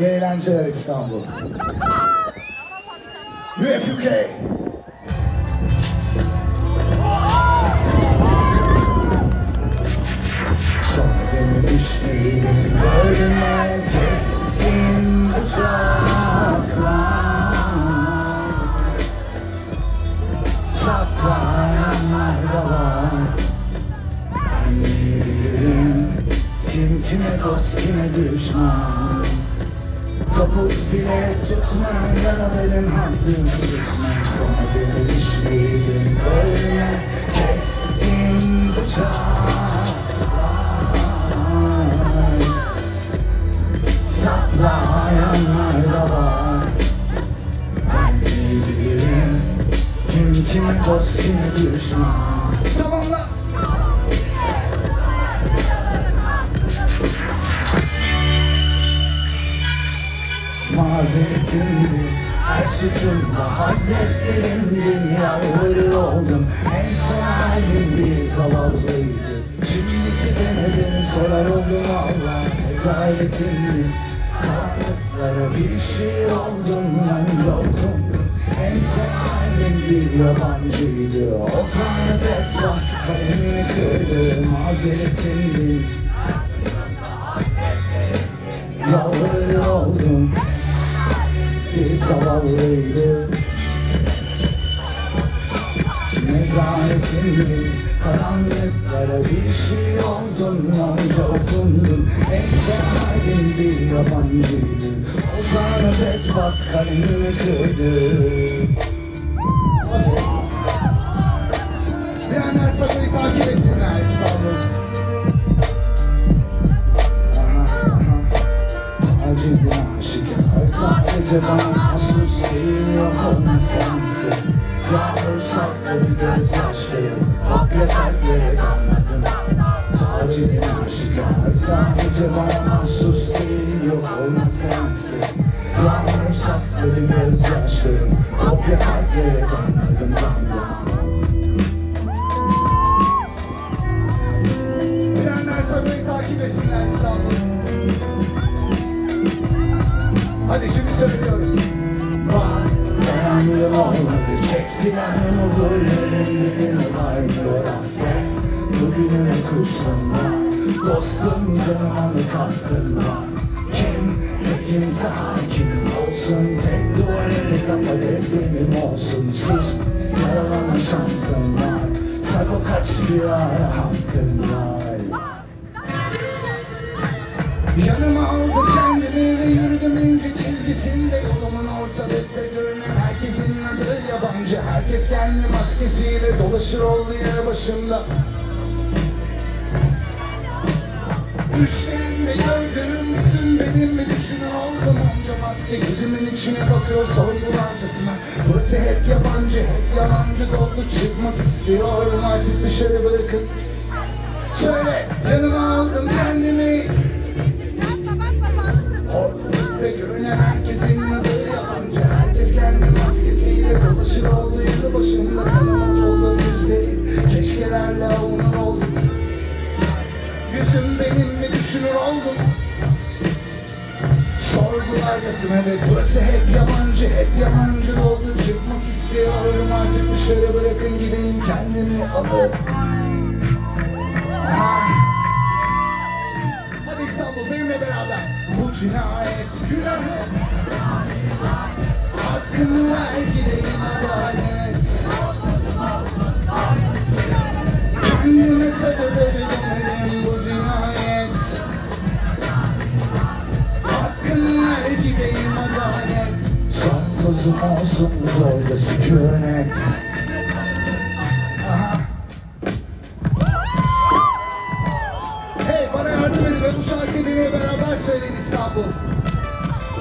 İyi eğlenceler İstanbul. UFUK. Sonra demiş miydim bölme keskin bıçaklar Çatlayanlar da var Bilmiyorum kim kime dost kime düşman Kaput bile tutma yaraların hazır susma Sana demiş miydim? Bölme keskin bıçaklar Saplayanlar da Ben bilirim Kim kime dost kime düşman Mazeretimdi Her suçumda hazretlerimdin Yalvarır oldum. En son halim bir zavallıydı. Şimdiki demeden sorar oldum Allah Rezaletimdi Karanlıklara bir şey oldum Ben yokundum En son halim bir yabancıydı. O zaman bedbaht kalemini kırdı Mazeretimdi Yalvarır zavallıydı Nezaretimdi karanlıklara bir şey oldum Yonca okundum en son halim bir yabancıydı. O zaman bedbat kalemimi kırdı Sadece bana değil yok olma sensin. Yağmur sakladı gözyaşlarım Kopya kalplere damladım Tacizim aşikar Sadece bana mahsus değil yok olma sensin. Yağmur sakladı gözyaşlarım Kopya kalplere damladım damladım Bilenler Sabır'ı takip etsinler dayanmıyor olmadı Çek silahını vur elinde varmıyor affet Bugünüme kusum var Dostum canıma mı kastın var Kim ne kimse hakimim olsun Tek tuvalete kapat hep olsun Sus yaralama şansın var Sako kaç bir ara hakkın var Yanıma aldım kendimi ve yürüdüm ince çizgisinde Yolumun ortalıkta görünen yabancı Herkes kendi maskesiyle dolaşır oldu yanı başımda Düşlerimde gördüğüm bütün benim mi düşünür oldum Onca maske gözümün içine bakıyor sorgularcasına Burası hep yabancı hep yalancı doldu. Çıkmak istiyorum artık dışarı bırakın. Söyle yanıma Yüzüm benim mi düşünür oldum Sorgularcasına ve burası hep yabancı Hep yabancı oldu çıkmak istiyorum Artık dışarı bırakın gideyim kendimi alıp. Hadi İstanbul benimle beraber. Bu cinayet günahı. Hakkını ver gideyim adalet. Kozum olsun zorla sükunet.